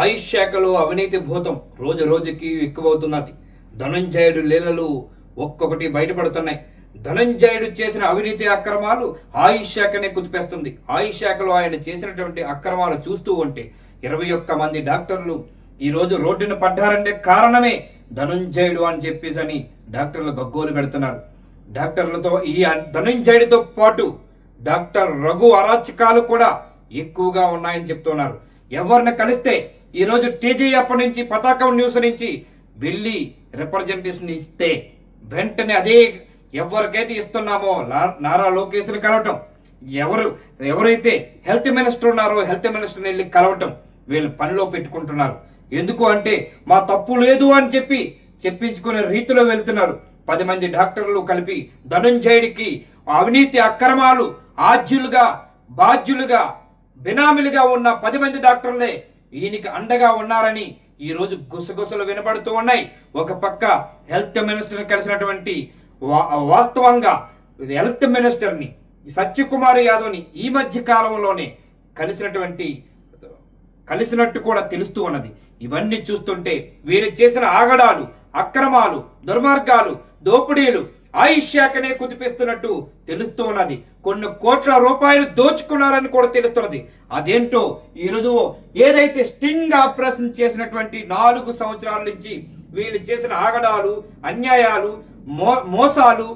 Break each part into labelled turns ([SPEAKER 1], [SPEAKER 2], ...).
[SPEAKER 1] ఆయుష్ శాఖలో అవినీతి భూతం రోజు రోజుకి ఎక్కువవుతున్నది. ధనంజయుడు లీలలు ఒక్కొక్కటి బయటపడుతున్నాయి. ధనంజయుడు చేసిన అవినీతి అక్రమాలు ఆయుష్ శాఖనే కుదిపేస్తుంది. ఆయుష్ శాఖలో ఆయన చేసినటువంటి అక్రమాలు చూస్తూ ఉంటే ఇరవై ఒక్క మంది డాక్టర్లు ఈ రోజు రోడ్డున పడ్డారంటే కారణమే ధనుంజయుడు అని చెప్పేసి అని డాక్టర్లు గగ్గోలు పెడుతున్నారు. డాక్టర్లతో ఈ ధనుంజయుడితో పాటు డాక్టర్ రఘు అరాచకాలు కూడా ఎక్కువగా ఉన్నాయని చెప్తున్నారు. ఎవరిని కలిస్తే ఈరోజు టీజీఎఫ్ నుంచి పతాకం న్యూస్ నుంచి వెళ్ళి రిప్రజెంటేషన్ ఇస్తే వెంటనే అదే ఎవరికైతే ఇస్తున్నామో నారా లోకేష్ని కలవటం ఎవరు ఎవరైతే హెల్త్ మినిస్టర్ ఉన్నారో హెల్త్ మినిస్టర్ని వెళ్ళి కలవటం వీళ్ళు పనిలో పెట్టుకుంటున్నారు. ఎందుకు అంటే మా తప్పు లేదు అని చెప్పి చెప్పించుకునే రీతిలో వెళ్తున్నారు. పది మంది డాక్టర్లు కలిపి ధనుంజయుడికి అవినీతి అక్రమాలు ఆజ్యులుగా బాధ్యులుగా బినామీలుగా ఉన్న పది మంది డాక్టర్లే ఈయనకి అండగా ఉన్నారని ఈ రోజు గుసగుసలు వినబడుతూ ఉన్నాయి. ఒక పక్క హెల్త్ మినిస్టర్ని కలిసినటువంటి వా- వాస్తవంగా హెల్త్ మినిస్టర్ని సత్యకుమార్ యాదవ్ని ఈ మధ్య కాలంలోనే కలిసినటువంటి కలిసినట్టు కూడా తెలుస్తూ ఉన్నది. ఇవన్నీ చూస్తుంటే వీరు చేసిన ఆగడాలు అక్రమాలు దుర్మార్గాలు దోపిడీలు ఆయుష్ శాఖనే కుదిపిస్తున్నట్టు తెలుస్తూ ఉన్నది. కొన్ని కోట్ల రూపాయలు దోచుకున్నారని కూడా తెలుస్తున్నది. అదేంటో ఈరోజు ఏదైతే స్టింగ్ ఆపరేషన్ చేసినటువంటి నాలుగు సంవత్సరాల నుంచి వీళ్ళు చేసిన ఆగడాలు అన్యాయాలు మో మోసాలు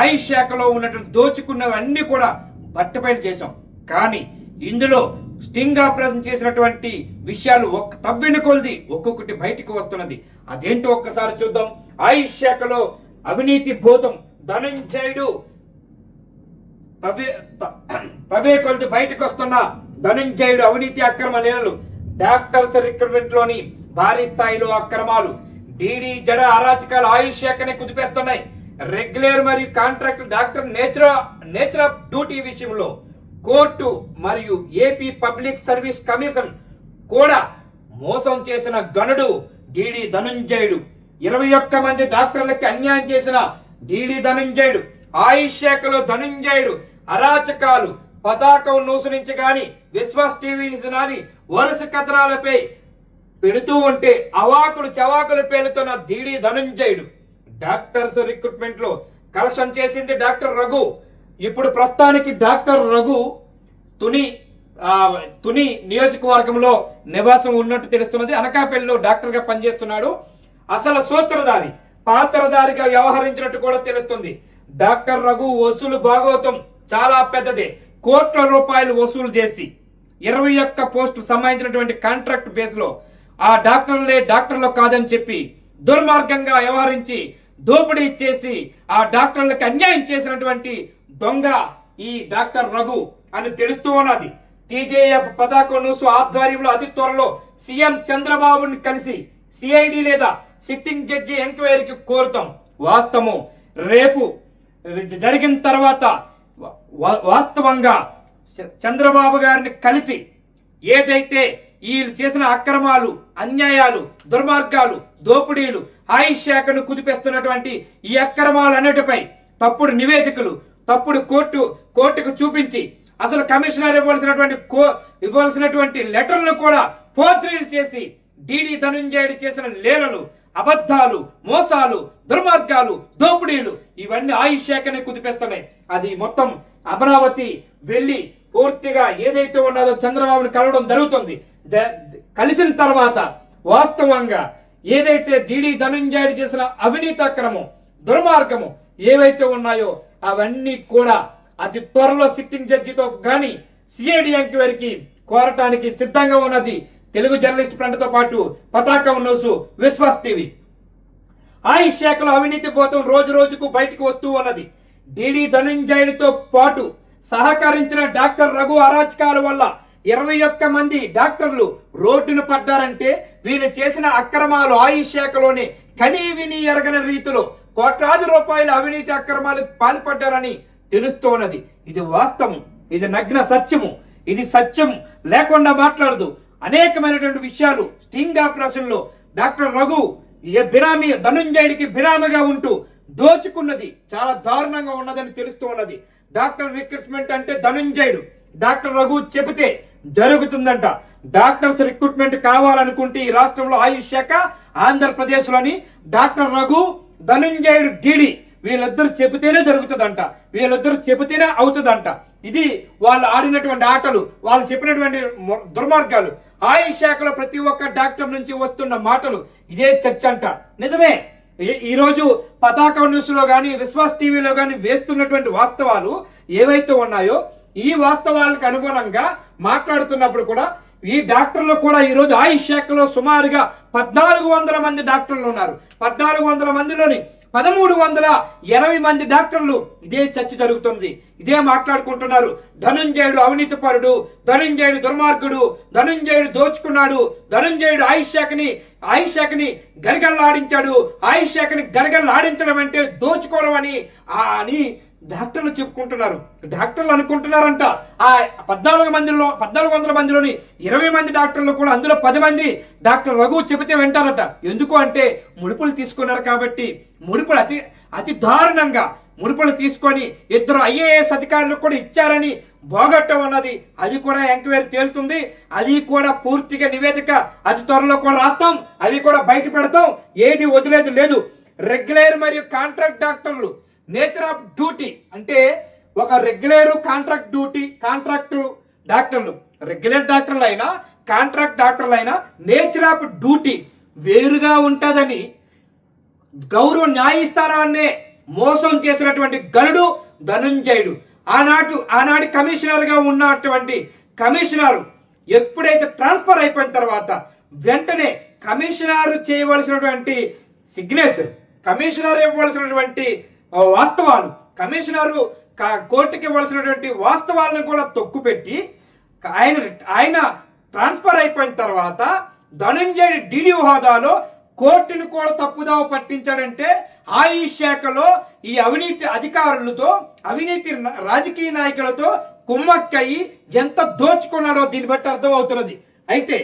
[SPEAKER 1] ఆయుష్ శాఖలో ఉన్నటువంటి దోచుకున్నవన్నీ కూడా బట్టపైన చేశాం. కానీ ఇందులో స్టింగ్ ఆపరేషన్ చేసినటువంటి విషయాలు ఒక్క తవ్విన కొలిది ఒక్కొక్కటి బయటికి వస్తున్నది. అదేంటో ఒక్కసారి చూద్దాం. ఆయుష్ శాఖలో అవినీతి భూతం ధనంజయుడు. తవే త- కొలిది బయటకు వస్తున్న ధనంజయుడు అవినీతి అక్రమ నేలలు డాక్టర్స్ రిక్రూట్మెంట్లోని భారీ స్థాయిలో అక్రమాలు. డీడీ జడ అరాచకాలు ఆయుష్ శాఖనే కుదిపేస్తున్నాయి. రెగ్యులర్ మరియు contract doctor nature nature of duty విషయంలో కోర్టు మరియు ఏపీ పబ్లిక్ సర్వీస్ కమిషన్ కూడా మోసం చేసిన గనుడు డీడీ ధనుంజయుడు. ఇరవై ఒక్క మంది డాక్టర్లకి అన్యాయం చేసిన డిడి ధనుంజయుడు ఆయుష్ శాఖలో ధనుంజయుడు అరాచకాలు పతాకం నూసు నుంచి కానీ విశ్వాస్ టీవీ నుంచి కానీ వరుస కథనాలపై పెడుతూ ఉంటే అవాకులు చవాకులు పేలుతున్న దీడి ధనుంజయుడు. డాక్టర్స్ రిక్రూట్మెంట్లో కలెక్షన్ చేసింది డాక్టర్ రఘు. ఇప్పుడు ప్రస్తుతానికి డాక్టర్ రఘు తుని ఆ, తుని నియోజకవర్గంలో నివాసం ఉన్నట్టు తెలుస్తున్నది. అనకాపల్లిలో డాక్టర్గా పనిచేస్తున్నాడు. అసలు సూత్రధారి పాత్రధారిగా వ్యవహరించినట్టు కూడా తెలుస్తుంది. డాక్టర్ రఘు వసూలు భాగవతం చాలా పెద్దది. కోట్ల రూపాయలు వసూలు చేసి ఇరవై ఒక్క పోస్టు సంబంధించినటువంటి కాంట్రాక్ట్ బేస్లో ఆ డాక్టర్లే డాక్టర్లు కాదని చెప్పి దుర్మార్గంగా వ్యవహరించి దోపిడీ చేసి ఆ డాక్టర్లకు అన్యాయం చేసినటువంటి దొంగ ఈ డాక్టర్ రఘు అని తెలుస్తూ ఉన్నది. టీజేఎఫ్ పతాక నూసు ఆధ్వర్యంలో అతి త్వరలో సీఎం చంద్రబాబుని కలిసి సిఐడి లేదా సిట్టింగ్ జడ్జి ఎంక్వైరీకి కోరుతాం. వాస్తవం. రేపు జరిగిన తర్వాత వా- వాస్తవంగా చ- చంద్రబాబు గారిని కలిసి ఏదైతే వీళ్ళు చేసిన అక్రమాలు అన్యాయాలు దుర్మార్గాలు దోపిడీలు ఆయుష్ శాఖను కుదిపేస్తున్నటువంటి ఈ అక్రమాలు అన్నిటిపై తప్పుడు నివేదికలు తప్పుడు కోర్టు కోర్టుకు చూపించి అసలు కమిషనర్ ఇవ్వాల్సినటువంటి కో ఇవ్వాల్సినటువంటి లెటర్లను కూడా పోత్రీలు చేసి డిడి ధనుంజయుడు చేసిన లీలలు అబద్ధాలు మోసాలు దుర్మార్గాలు దోపిడీలు ఇవన్నీ ఆయుష్ శాఖనే కుదిపేస్తున్నాయి. అది మొత్తం అమరావతి వెళ్ళి పూర్తిగా ఏదైతే ఉన్నదో చంద్రబాబుని కలవడం జరుగుతుంది. ద- కలిసిన తర్వాత వాస్తవంగా ఏదైతే డిడి ధనుంజయుడు చేసిన అవినీత క్రమం దుర్మార్గము ఏవైతే ఉన్నాయో అవన్నీ కూడా అతి త్వరలో సిట్టింగ్ జడ్జితో కానీ సిఐడి ఎంక్వైరీకి కోరటానికి సిద్ధంగా ఉన్నది తెలుగు జర్నలిస్ట్ ఫ్రంట్తో పాటు పతాకం నోసు విశ్వాస్ టీవీ. ఆయుష్ శాఖలో అవినీతి పోతం రోజు రోజుకు బయటకు వస్తూ ఉన్నది. డిడి ధనంజయుడితో పాటు సహకరించిన డాక్టర్ రఘు అరాచకాల వల్ల ఇరవై ఒక్క మంది డాక్టర్లు రోడ్డున పడ్డారంటే వీళ్ళు చేసిన అక్రమాలు ఆయుష్ శాఖలోనే కనీ విని ఎరగని రీతిలో కోట్లాది రూపాయల అవినీతి అక్రమాలు పాల్పడ్డారని తెలుస్తోన్నది ఇది వాస్తవం. ఇది నగ్న సత్యము. ఇది సత్యం. లేకుండా మాట్లాడదు. అనేకమైనటువంటి విషయాలు స్టింగ్ ఆపరేషన్లో డాక్టర్ రఘు ఏ ధనుంజయుడికి బిరామిగా ఉంటూ దోచుకున్నది చాలా దారుణంగా ఉన్నదని తెలుస్తూ ఉన్నది. డాక్టర్ రిక్రూట్మెంట్ అంటే ధనుంజయుడు. డాక్టర్ రఘు చెబితే జరుగుతుందంట. డాక్టర్స్ రిక్రూట్మెంట్ కావాలనుకుంటే ఈ రాష్ట్రంలో ఆయుష్ శాఖ ఆంధ్రప్రదేశ్లోని డాక్టర్ రఘు ధనుంజయుడు డిడి వీళ్ళిద్దరు చెబితేనే జరుగుతుందంట. వీళ్ళిద్దరు చెబితేనే అవుతుందంట. ఇది వాళ్ళు ఆడినటువంటి ఆటలు వాళ్ళు చెప్పినటువంటి దుర్మార్గాలు. ఆయుష్ శాఖలో ప్రతి ఒక్క డాక్టర్ నుంచి వస్తున్న మాటలు ఇదే చర్చ అంట. నిజమే. ఈ- రోజు పతాక న్యూస్లో కానీ విశ్వాస్ టీవీలో కానీ వేస్తున్నటువంటి వాస్తవాలు ఏవైతే ఉన్నాయో ఈ వాస్తవాలకు అనుగుణంగా మాట్లాడుతున్నప్పుడు కూడా ఈ డాక్టర్లు కూడా ఈ రోజు ఆయుష్ శాఖలో సుమారుగా పద్నాలుగు వందల మంది డాక్టర్లు ఉన్నారు. పద్నాలుగు వందల మందిలోని పదమూడు వందల ఎనభై మంది డాక్టర్లు ఇదే చర్చ జరుగుతుంది. ఇదే మాట్లాడుకుంటున్నారు. ధనుంజయుడు అవినీతిపరుడు ధనుంజయుడు దుర్మార్గుడు ధనుంజయుడు దోచుకున్నాడు ధనుంజయుడు ఆయుష్ శాఖని ఆయుష్ శాఖని గడగడలాడించాడు ఆయుష్ శాఖని గడగడలాడించడం అంటే దోచుకోవడం అని ఆ అని డాక్టర్లు చెప్పుకుంటున్నారు. డాక్టర్లు అనుకుంటున్నారంట. ఆ పద్నాలుగు మందిలో పద్నాలుగు వందల మందిలోని ఇరవై మంది డాక్టర్లు కూడా అందులో పది మంది డాక్టర్ రఘు చెబితే వింటారట. ఎందుకు అంటే ముడుపులు తీసుకున్నారు కాబట్టి ముడుపులు అతి అతి దారుణంగా ముడుపులు తీసుకొని ఇద్దరు ఐఏఎస్ అధికారులు కూడా ఇచ్చారని బోగట్టం అన్నది అది కూడా ఎంక్వైరీ తేలుతుంది. అది కూడా పూర్తిగా నివేదిక అతి త్వరలో కూడా రాస్తాం. అవి కూడా బయట పెడతాం. ఏది వదిలేదు లేదు. రెగ్యులర్ మరియు కాంట్రాక్ట్ డాక్టర్లు నేచర్ ఆఫ్ డ్యూటీ అంటే ఒక రెగ్యులర్ కాంట్రాక్ట్ డ్యూటీ కాంట్రాక్ట్ డాక్టర్లు రెగ్యులర్ డాక్టర్లు అయినా కాంట్రాక్ట్ డాక్టర్లు అయినా నేచర్ ఆఫ్ డ్యూటీ వేరుగా ఉంటుందని గౌరవ న్యాయస్థానాన్నే మోసం చేసినటువంటి గరుడు ధనుంజయుడు. ఆనాటి ఆనాటి కమిషనర్గా ఉన్నటువంటి కమిషనర్ ఎప్పుడైతే ట్రాన్స్ఫర్ అయిపోయిన తర్వాత వెంటనే కమిషనర్ చేయవలసినటువంటి సిగ్నేచర్ కమిషనర్ ఇవ్వవలసినటువంటి వాస్తవాలు. కమిషనర్ కోర్టుకి ఇవ్వాల్సినటువంటి వాస్తవాలను కూడా తొక్కుపెట్టి ఆయన ఆయన ట్రాన్స్ఫర్ అయిపోయిన తర్వాత ధనంజయ డిడి హోదాలో కోర్టును కూడా తప్పుదావ పట్టించాడంటే ఆయుష్ శాఖలో ఈ అవినీతి అధికారులతో అవినీతి రాజకీయ నాయకులతో కుమ్మక్కయి ఎంత దోచుకున్నాడో దీన్ని బట్టి అర్థమవుతున్నది. అయితే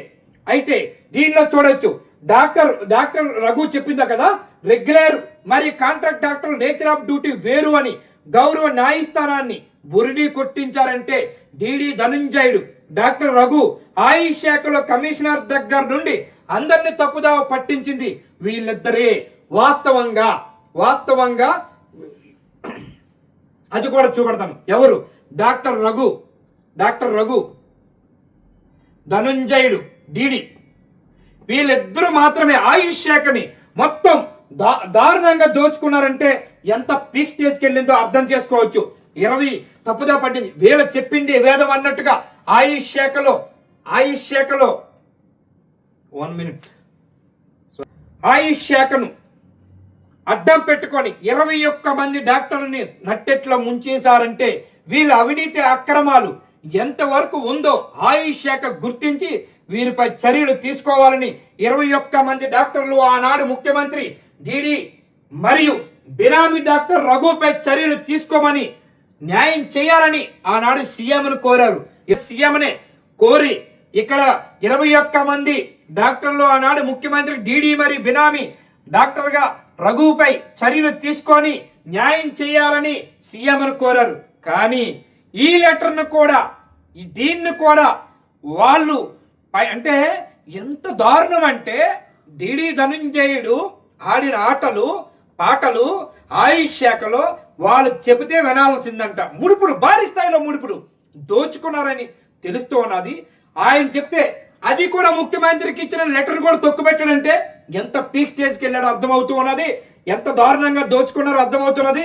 [SPEAKER 1] అయితే దీనిలో చూడొచ్చు. డాక్టర్ డాక్టర్ రఘు చెప్పిందా కదా? రెగ్యులర్ మరి contract doctor nature of duty వేరు అని గౌరవ న్యాయస్థానాన్ని బురిడి కొట్టించారంటే డిడి ధనుంజయుడు డాక్టర్ రఘు ఆయుష్ శాఖలో కమిషనర్ దగ్గర నుండి అందరిని తప్పుదావ పట్టించింది వీళ్ళిద్దరే. వాస్తవంగా వాస్తవంగా అది కూడా చూపెడతాను. ఎవరు? Doctor Raghu doctor Raghu Dhanunjayudu DD. వీళ్ళిద్దరూ మాత్రమే ఆయుష్ శాఖని మొత్తం దా- దారుణంగా దోచుకున్నారంటే ఎంత పీక్ స్టేజ్కి వెళ్ళిందో అర్థం చేసుకోవచ్చు. ఇరవై తప్పుదా పట్టింది. వీళ్ళ చెప్పింది వేదం అన్నట్టుగా ఆయుష్ శాఖలో ఆయుష్ శాఖలో. వన్ మినిట్ ఆయుష్ శాఖను అడ్డం పెట్టుకొని ఇరవై ఒక్క మంది డాక్టర్లని నట్టెట్లో ముంచేశారంటే వీళ్ళ అవినీతి అక్రమాలు ఎంతవరకు ఉందో ఆయుష్ శాఖ గుర్తించి వీరిపై చర్యలు తీసుకోవాలని ఇరవై ఒక్క మంది డాక్టర్లు ఆనాడు ముఖ్యమంత్రి డిడి మరియు బినామీ డాక్టర్ రఘుపై చర్యలు తీసుకోమని న్యాయం చేయాలని ఆనాడు సీఎంను కోరారు. సీఎంనే కోరి ఇక్కడ ఇరవై ఒక్క మంది డాక్టర్లు ఆనాడు ముఖ్యమంత్రి డిడి మరి బినామీ డాక్టర్గా రఘుపై చర్యలు తీసుకొని న్యాయం చేయాలని సీఎంను కోరారు. కానీ ఈ లెటర్ను కూడా ఈ దీన్ని కూడా వాళ్ళు అంటే ఎంత దారుణం అంటే డిడి ధనుంజయుడు ఆడిన ఆటలు పాటలు ఆయుష్ శాఖలో వాళ్ళు చెబితే వినాల్సిందంట. ముడుపులు భారీ స్థాయిలో ముడుపులు. దోచుకున్నారని తెలుస్తూ ఉన్నది. ఆయన చెప్తే అది కూడా ముఖ్యమంత్రికి ఇచ్చిన లెటర్ కూడా తొక్కుపెట్టాడంటే ఎంత పీక్ స్టేజ్కి వెళ్ళాడో అర్థమవుతూ ఉన్నది. ఎంత దారుణంగా దోచుకున్నారో అర్థమవుతున్నది.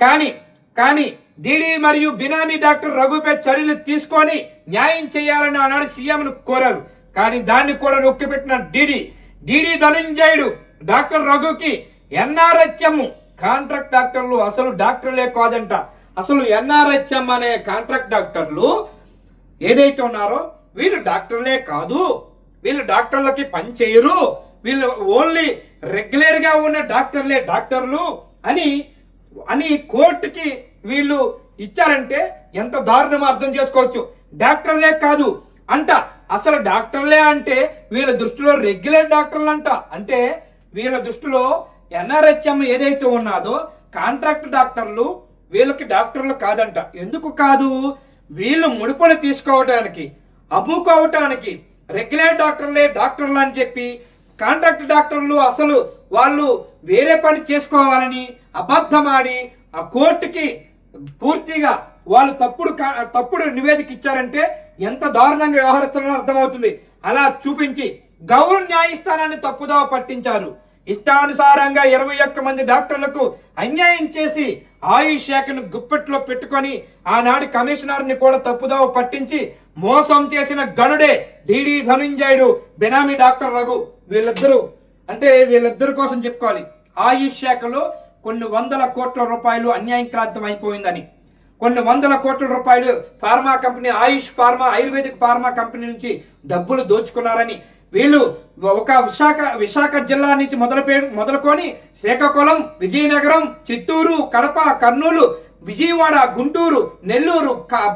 [SPEAKER 1] కానీ కానీ డిడి మరియు బినామీ డాక్టర్ రఘుపై చర్యలు తీసుకొని న్యాయం చేయాలని ఆనాడు సీఎంను కోరారు. కానీ దాన్ని కూడా నొక్కిపెట్టిన డిడి డిడి ధనుంజయుడు డాక్టర్ రఘుకి ఎన్ఆర్హెచ్ఎం కాంట్రాక్ట్ డాక్టర్లు అసలు డాక్టర్లే కాదంట. అసలు ఎన్ఆర్హెచ్ఎం అనే కాంట్రాక్ట్ డాక్టర్లు ఏదైతే ఉన్నారో వీళ్ళు డాక్టర్లే కాదు. వీళ్ళు డాక్టర్లకి పని చేయరు. వీళ్ళు ఓన్లీ రెగ్యులర్గా ఉన్న డాక్టర్లే డాక్టర్లు అని అని కోర్టుకి వీళ్ళు ఇచ్చారంటే ఎంత దారుణం అర్థం చేసుకోవచ్చు. డాక్టర్లే కాదు అంట. అసలు డాక్టర్లే అంటే వీళ్ళ దృష్టిలో రెగ్యులర్ డాక్టర్లు అంట అంటే వీళ్ళ దృష్టిలో ఎన్ఆర్హెచ్ఎం ఏదైతే ఉన్నదో కాంట్రాక్ట్ డాక్టర్లు వీళ్ళకి డాక్టర్లు కాదంట. ఎందుకు కాదు? వీళ్ళు ముడుపులు తీసుకోవటానికి అమ్ముకోవటానికి రెగ్యులర్ డాక్టర్లే డాక్టర్లు అని చెప్పి కాంట్రాక్ట్ డాక్టర్లు అసలు వాళ్ళు వేరే పని చేసుకోవాలని అబద్ధమాడి ఆ కోర్టుకి పూర్తిగా వాళ్ళు తప్పుడు కా- తప్పుడు నివేదిక ఇచ్చారంటే ఎంత దారుణంగా వ్యవహరిస్తున్నారో అర్థమవుతుంది. అలా చూపించి గౌరవ న్యాయస్థానాన్ని తప్పుదోవ పట్టించారు. ఇష్టానుసారంగా ఇరవై ఒక్క మంది డాక్టర్లకు అన్యాయం చేసి ఆయుష్ శాఖను గుప్పెట్లో పెట్టుకొని ఆనాడు కమిషనర్ని కూడా తప్పుదోవ పట్టించి మోసం చేసిన గనుడే డిడి ధనుంజయుడు బెనామీ డాక్టర్ రఘు వీళ్ళిద్దరూ. అంటే వీళ్ళిద్దరి కోసం చెప్పుకోవాలి. ఆయుష్ శాఖలో కొన్ని వందల కోట్ల రూపాయలు అన్యాయక్రాంతం అయిపోయిందని. కొన్ని వందల కోట్ల రూపాయలు pharma company AYUSH pharma ayurvedic pharma company నుంచి డబ్బులు దోచుకున్నారని వీళ్ళు ఒక విశాఖ విశాఖ జిల్లా నుంచి మొదలు మొదలుకొని శ్రీకాకుళం విజయనగరం చిత్తూరు కడప కర్నూలు విజయవాడ గుంటూరు నెల్లూరు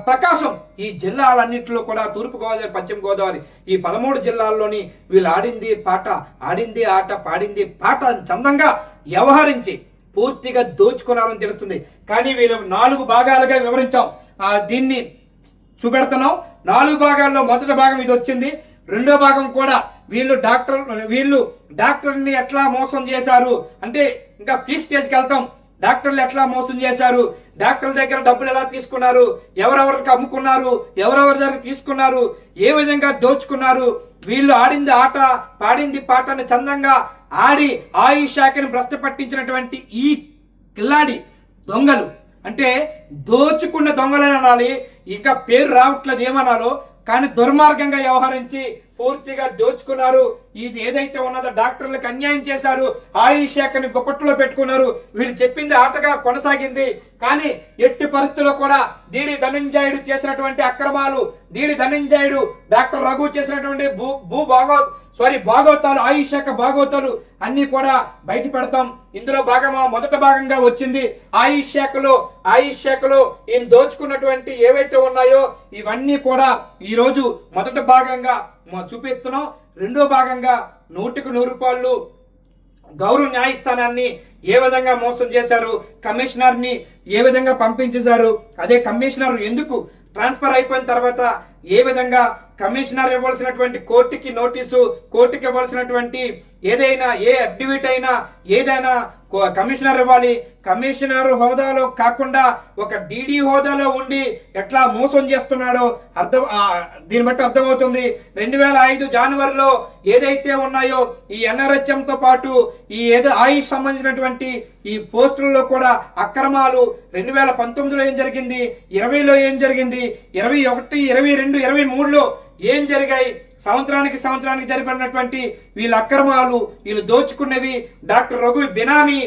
[SPEAKER 1] ప్రకాశం ఈ జిల్లాలన్నింటిలో కూడా తూర్పు గోదావరి పశ్చిమ గోదావరి ఈ పదమూడు జిల్లాల్లోని వీళ్ళు ఆడింది పాట ఆడింది ఆట పాడింది పాట చందంగా వ్యవహరించి పూర్తిగా దోచుకున్నారని తెలుస్తుంది. కానీ వీళ్ళు నాలుగు భాగాలుగా వివరించాం. ఆ దీన్ని చూపెడుతున్నాం. నాలుగు భాగాల్లో మొదటి భాగం ఇది వచ్చింది. రెండో భాగం కూడా వీళ్ళు డాక్టర్ వీళ్ళు డాక్టర్ని ఎట్లా మోసం చేశారు? అంటే ఇంకా ఫీక్ స్టేజ్కి వెళ్తాం. డాక్టర్లు ఎట్లా మోసం చేశారు? డాక్టర్ల దగ్గర డబ్బులు ఎలా తీసుకున్నారు? ఎవరెవరికి అమ్ముకున్నారు? ఎవరెవరి దగ్గర తీసుకున్నారు? ఏ విధంగా దోచుకున్నారు? వీళ్ళు ఆడింది ఆట పాడింది పాటని చందంగా ఆడి ఆయుష్ శాఖను భ్రష్ట పట్టించినటువంటి ఈ కిల్లాడి దొంగలు. అంటే దోచుకున్న దొంగలని అనాలి. ఇంకా పేరు రావట్లేదు ఏమనాలో? కానీ దుర్మార్గంగా వ్యవహరించి పూర్తిగా దోచుకున్నారు. ఇది ఏదైతే ఉన్నదో డాక్టర్లకు అన్యాయం చేశారు ఆయుష్ శాఖని గుప్పట్లో పెట్టుకున్నారు. వీళ్ళు చెప్పింది ఆటగా కొనసాగింది. కానీ ఎట్టి పరిస్థితుల్లో కూడా దీని ధనంజయుడు చేసినటువంటి అక్రమాలు దీని ధనంజయుడు డాక్టర్ రఘు చేసినటువంటి భూ భూ సారీ భాగవతాలు ఆయుష్ శాఖ భాగవతాలు అన్ని కూడా బయట పెడతాం. ఇందులో భాగమా మొదట భాగంగా వచ్చింది. ఆయుష్ శాఖలో ఆయుష్ శాఖలో ఈయన దోచుకున్నటువంటి ఏవైతే ఉన్నాయో ఇవన్నీ కూడా ఈ రోజు మొదట భాగంగా చూపిస్తున్నాం. రెండో భాగంగా నూటికి నూరు రూపాయలు గౌరవ న్యాయస్థానాన్ని ఏ విధంగా మోసం చేశారు కమిషనర్ని ఏ విధంగా పంపించేశారు అదే కమిషనర్ ఎందుకు ట్రాన్స్ఫర్ అయిపోయిన తర్వాత ఏ విధంగా కమిషనర్ ఇవ్వాల్సినటువంటి కోర్టుకి నోటీసు కోర్టుకి ఇవ్వాల్సినటువంటి ఏదైనా ఏ అఫిడవిట్ అయినా ఏదైనా కో- కమిషనర్ ఇవ్వాలి. కమిషనర్ హోదాలో కాకుండా ఒక డీడీ హోదాలో ఉండి ఎట్లా మోసం చేస్తున్నాడో అర్థం దీన్ని బట్టి అర్థమవుతుంది. రెండు వేల ఐదు జనవరిలో ఏదైతే ఉన్నాయో ఈ ఎన్ఆర్హెచ్ఎంతో పాటు ఈ ఏదో ఆయుష్ సంబంధించినటువంటి ఈ పోస్టులలో కూడా అక్రమాలు. రెండు వేల పంతొమ్మిదిలో ఏం జరిగింది? ఇరవైలో ఏం జరిగింది? ఇరవై ఒకటి ఇరవై రెండు ఇరవై మూడులో ఏం జరిగాయి? సంవత్సరానికి సంవత్సరానికి జరిపినటువంటి వీళ్ళ అక్రమాలు వీళ్ళు దోచుకున్నవి డాక్టర్ రఘు బినామీ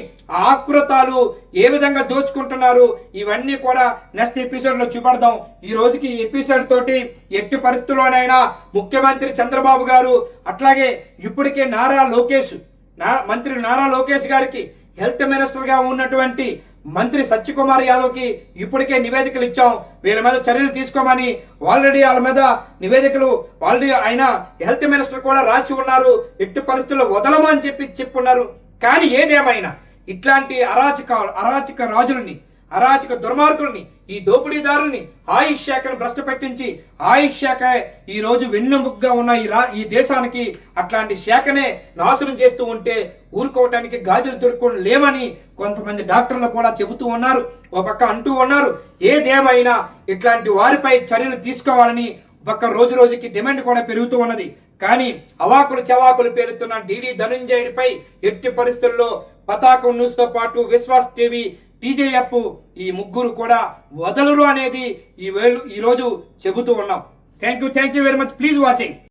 [SPEAKER 1] ఆకృతాలు ఏ విధంగా దోచుకుంటున్నారు? ఇవన్నీ కూడా నెక్స్ట్ ఎపిసోడ్లో చూపడదాం. ఈ రోజుకి ఈ ఎపిసోడ్ తోటి ఎట్టి పరిస్థితుల్లోనైనా ముఖ్యమంత్రి చంద్రబాబు గారు అట్లాగే ఇప్పటికే నారా లోకేష్ నా మంత్రి నారా లోకేష్ గారికి హెల్త్ మినిస్టర్గా ఉన్నటువంటి మంత్రి సత్యకుమార్ యాదవ్కి ఇప్పటికే నివేదికలు ఇచ్చాం. వీళ్ళ మీద చర్యలు తీసుకోమని ఆల్రెడీ వాళ్ళ మీద నివేదికలు ఆల్రెడీ ఆయన హెల్త్ మినిస్టర్ కూడా రాసి ఉన్నారు. ఎట్టి పరిస్థితుల్లో వదలమని చెప్పి చెప్పున్నారు. కానీ ఏదేమైనా ఇట్లాంటి అరాచక అరాచక రాజుల్ని అరాచక దుర్మార్గుల్ని ఈ దోపిడీదారుల్ని ఆయుష్ శాఖను భ్రష్ట పెట్టించి ఆయుష్ శాఖ ఈ రోజు వెన్నెముగ్గా ఉన్న ఈ రా ఈ దేశానికి అట్లాంటి శాఖనే నాశనం చేస్తూ ఉంటే ఊరుకోవటానికి గాజులు దొరుకుని లేమని కొంతమంది డాక్టర్లు కూడా చెబుతూ ఉన్నారు. ఒక పక్క అంటూ ఉన్నారు. ఏదేమైనా ఇట్లాంటి వారిపై చర్యలు తీసుకోవాలని పక్క రోజు రోజుకి డిమాండ్ కూడా పెరుగుతూ ఉన్నది. కానీ అవాకులు చవాకులు పేరుతున్న డిడి ధనుంజయుడిపై ఎట్టి పరిస్థితుల్లో పతాకం న్యూస్తో పాటు విశ్వాస్ టీవీ టీజేఎఫ్ ఈ ముగ్గురు కూడా వదలరు అనేది ఈ వేలు ఈ రోజు చెబుతూ ఉన్నాం. Thank you thank you very much please watching